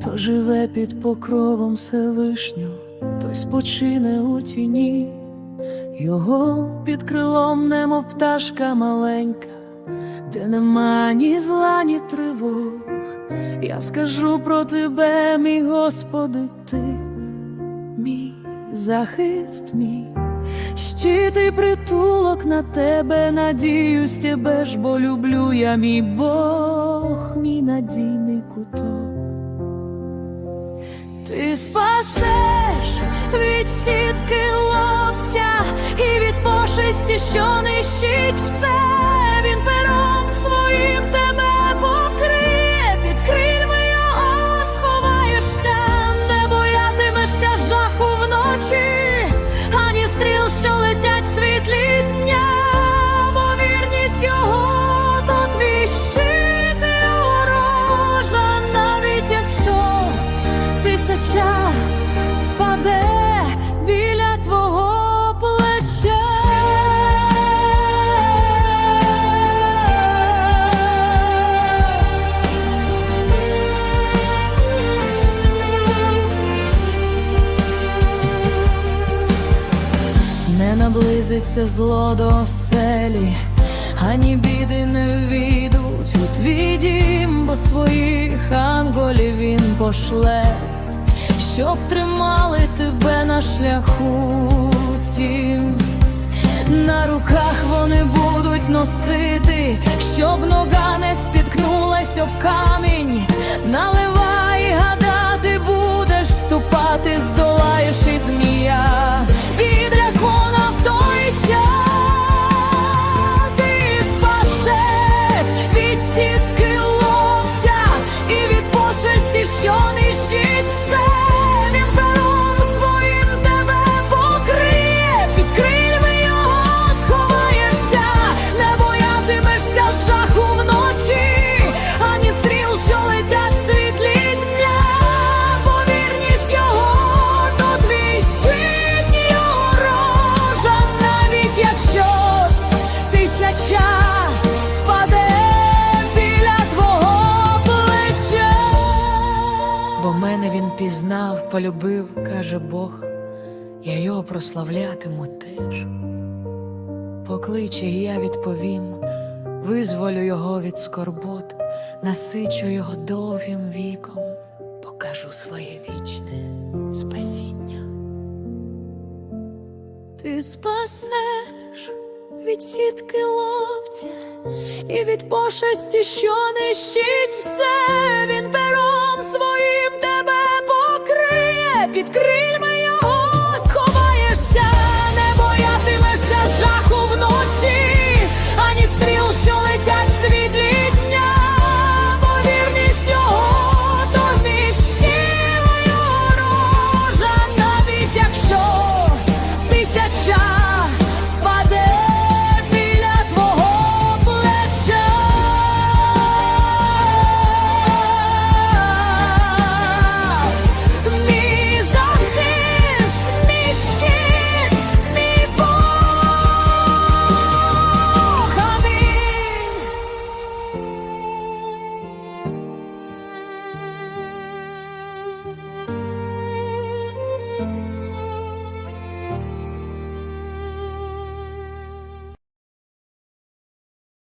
Хто живе під покровом Всевишнього, той спочине у тіні, його під крилом, немов пташка маленька, де нема ні зла, ні тривог. Я скажу про тебе, мій Господи, ти, мій захист мій, щит і притулок на тебе, надіюсь тебе ж, бо люблю я, мій Бог, мій надійний куток. Ти спасеш від сітки ловця і від пошесті, що нищить все, наблизиться зло до оселі, ані біди не війдуть у твій дім, бо своїх анголів він пошле, щоб тримали тебе на шляху тім. На руках вони будуть носити, щоб нога не спіткнулась об камінь. Бо мене він пізнав, полюбив, каже Бог, я його прославлятиму теж. Покличе, і я відповім, визволю його від скорбот, насичу його довгим віком, покажу своє вічне спасіння. Ти спасеш від сітки ловця і від пошесті, що нищить все, він пером